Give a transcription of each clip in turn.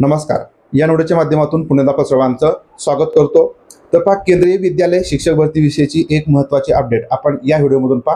नमस्कार. या नोडच्या माध्यमातून पुण्याला सर्वांचं स्वागत करतो. तर पहा केंद्रीय विद्यालय शिक्षक भरती विषयीची एक महत्त्वाची अपडेट आपण या व्हिडिओमधून पा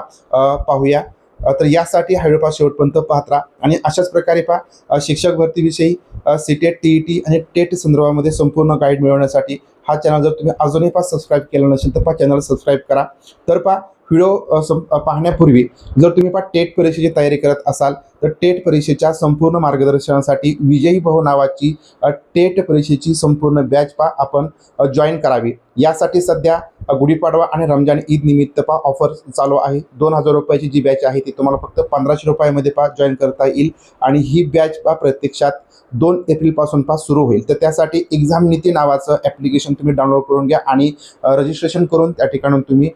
पाहूया. तर यासाठी हा व्हिडिओ पहा शेवटपर्यंत पाहत राहा. आणि अशाच प्रकारे पहा शिक्षक भरतीविषयी सीटेट टी ई टी आणि टेट संदर्भामध्ये संपूर्ण गाईड मिळवण्यासाठी हा चॅनल जर तुम्ही अजूनही पहा सबस्क्राईब केला नसेल तर पहा चॅनल सबस्क्राईब करा. तर पहा व्हिडिओ सं- पाहण्यापूर्वी जर तुम्ही पण टेट परीक्षेची तयारी करत असाल तर टेट परीक्षेच्या संपूर्ण मार्गदर्शनासाठी विजयी भाऊ नावाची टेट परीक्षेची संपूर्ण बॅच पा आपण जॉईन करावी. यासाठी सध्या गुढीपाडवा आणि रमजान ईद निमित्त पा ऑफर चालू आहे. दोन हजार रुपयाची जी बॅच आहे ती तुम्हाला फक्त पंधराशे रुपयामध्ये पा जॉईन करता येईल. आणि ही बॅच पा प्रत्यक्षात दोन एप्रिलपासून पा सुरू होईल. तर त्यासाठी एक्झाम नीती नावाचं ॲप्लिकेशन तुम्ही डाउनलोड करून घ्या आणि रजिस्ट्रेशन करून त्या ठिकाणून तुम्ही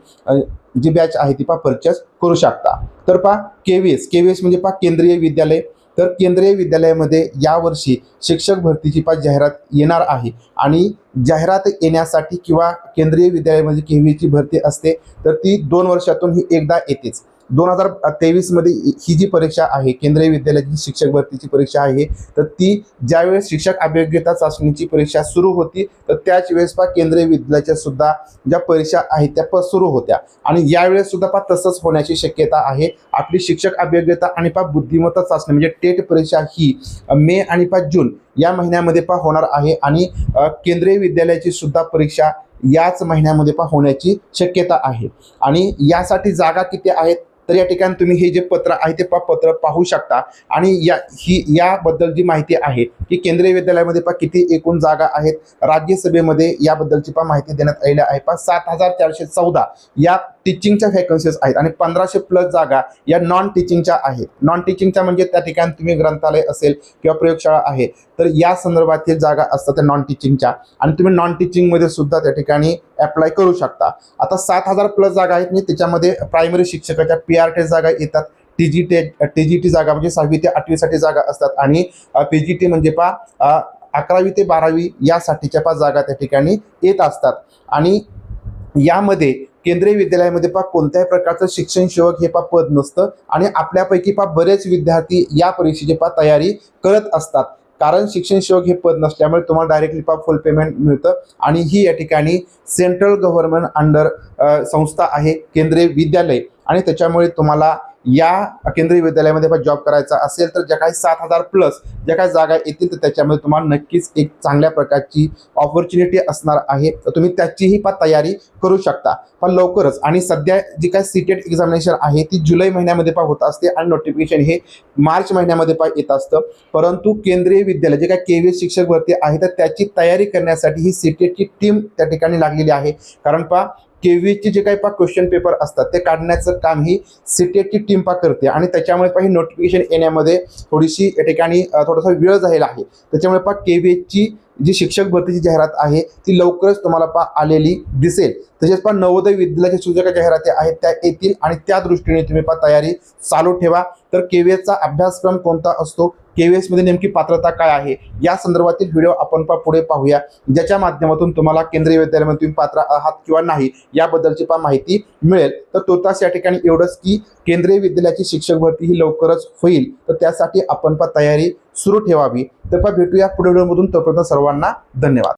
जी बॅच आहे ती पा परचेस करू शकता. तर पा K V S K V S म्हणजे पा केंद्रीय विद्यालय. तर केंद्रीय विद्यालयामध्ये यावर्षी शिक्षक भरतीची पा जाहिरात येणार आहे. आणि जाहिरात येण्यासाठी किंवा केंद्रीय विद्यालयामध्ये के व्ही ची भरती असते तर ती दोन वर्षातून ही एकदा येतेच. दोन हजार तेवीसमध्ये ही जी परीक्षा आहे केंद्रीय विद्यालयाची शिक्षक भरतीची परीक्षा आहे तर ती ज्यावेळेस शिक्षक अभियोग्यता चाचणीची परीक्षा सुरू होती तर त्याच वेळेस पा केंद्रीय विद्यालयाच्या सुद्धा ज्या परीक्षा आहेत त्या प सुरू होत्या. आणि यावेळेस सुद्धा पा तसंच होण्याची शक्यता आहे. आपली शिक्षक अभियोग्यता आणि पा बुद्धिमत्ता चाचणी म्हणजे टेट परीक्षा ही मे आणि पा जून या महिन्यामध्ये पा होणार आहे आणि केंद्रीय विद्यालयाची सुद्धा परीक्षा याच महिन्यामध्ये पा होण्याची शक्यता आहे. आणि यासाठी जागा किती आहेत? तर या ठिकाणी तुम्ही हे जे पत्र आहे ते पत्र पाहू शकता. आणि या ही याबद्दल जी माहिती आहे की केंद्रीय विद्यालयामध्ये पा किती एकूण जागा आहेत. राज्यसभेमध्ये याबद्दलची पा माहिती देण्यात आलेली आहे पा सात हजार चारशे चौदा या टीचिंगच्या व्हॅकन्सीज आहेत. आणि पंधराशे प्लस जागा या नॉन टीचिंगच्या आहेत. नॉन टीचिंगच्या म्हणजे त्या ठिकाणी तुम्ही ग्रंथालय असेल किंवा प्रयोगशाळा आहे तर या संदर्भातील जागा असतात त्या नॉन टीचिंगच्या आणि तुम्ही नॉन टीचिंगमध्ये सुद्धा त्या ठिकाणी अप्लाय करू शकता. आता सात हजार प्लस जागा आहेत मी त्याच्यामध्ये प्रायमरी शिक्षकाच्या पी आर टी जागा येतात. T G T T G T जागा म्हणजे सहावी ते आठवीसाठी जागा असतात. आणि पी जी टी म्हणजे पा अकरावी ते बारावी यासाठीच्या पाच जागा त्या ठिकाणी येत असतात. आणि यामध्ये केंद्रीय विद्यालयामध्ये पा कोणत्याही प्रकारचं शिक्षण सेवक हे पा पद नसतं. आणि आपल्यापैकी पा बरेच विद्यार्थी या परीक्षेची पा तयारी करत असतात. कारण शिक्षण सेवक हे पद नसल्यामुळे तुम्हाला डायरेक्टली पा फुल पेमेंट मिळतं. आणि ही या ठिकाणी सेंट्रल गव्हर्नमेंट अंडर संस्था आहे केंद्रीय विद्यालय. आणि त्याच्यामुळे तुम्हाला या केंद्रीय विद्यालयामध्ये जॉब करायचा असेल तर ज्या काही सात हजार प्लस ज्या काही जागा येतील तर त्याच्यामध्ये तुम्हाला नक्कीच एक चांगल्या प्रकारची ऑपॉर्च्युनिटी असणार आहे. तर तुम्ही त्याचीही पण तयारी करू शकता. पण लवकरच आणि सध्या जी काही सीटेट एक्झामिनेशन आहे ती जुलै महिन्यामध्ये पण होत असते आणि नोटिफिकेशन हे मार्च महिन्यामध्ये पण येत असतं. परंतु केंद्रीय विद्यालय जे काय के व्ही शिक्षक भरती आहे तर त्याची तयारी करण्यासाठी ही सीटेटची टीम त्या ठिकाणी लागलेली आहे. कारण पा के व्हीचे जे काही पा क्वेश्चन पेपर असतात ते काढण्याचं काम ही सीटेटची टीम पा करते. आणि त्याच्यामुळे पा ही नोटिफिकेशन येण्यामध्ये थोडीशी या ठिकाणी थोडासा वेळ झालेला आहे. त्याच्यामुळे पा के व्हीची जी शिक्षक भरतीची जाहिरात आहे ती लवकरच तुम्हाला पा आलेली दिसेल. तसेच पा नवोदय विद्यालयाच्या सुद्धा जाहिराती आहेत त्या येतील आणि त्या दृष्टीने तुम्ही पा तयारी चालू ठेवा. तर के व्ही एचचा अभ्यासक्रम कोणता असतो? के व्ही एसमध्ये नेमकी पात्रता काय आहे? या संदर्भातील व्हिडिओ आपण पुढे पाहूया. ज्याच्या माध्यमातून तुम्हाला केंद्रीय विद्यालयामध्ये तुम्ही पात्र आहात किंवा नाही याबद्दलची पण माहिती मिळेल. तर तुर्तास या ठिकाणी एवढंच की केंद्रीय विद्यालयाची शिक्षक भरती ही लवकरच होईल. तर त्यासाठी आपण पण तयारी सुरू ठेवावी. तर पण भेटूया पुढे व्हिडिओमधून. तोपर्यंत सर्वांना धन्यवाद.